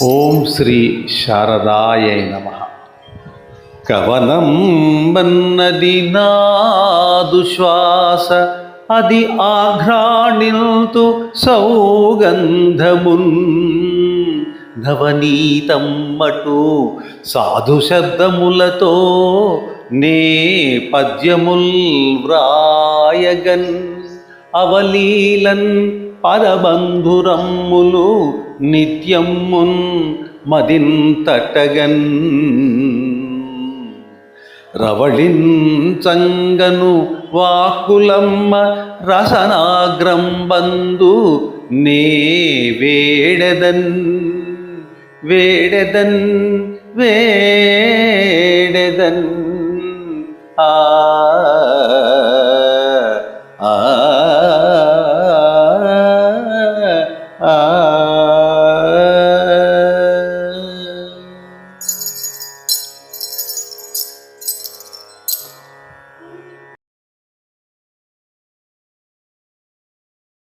ఓం శ్రీ శారదాయ నమ. కవనం వన్నది నాదుశ్వాస అది ఆఘ్రాణిల్తు సౌగంధమున్ నవనీతం మటు సాధు శబ్దములతో నే పద్యముల్ వ్రాయగన్ అవలీలన్ పరబంధురమ్ములు నిత్యమున్ మదింతటగన్. రవళించంగను వాకులమ్మ రసనాగ్రం రసనాగ్రంబందు నే వేడదన్. వేడదన్ వేడదన్. ఆ 啊。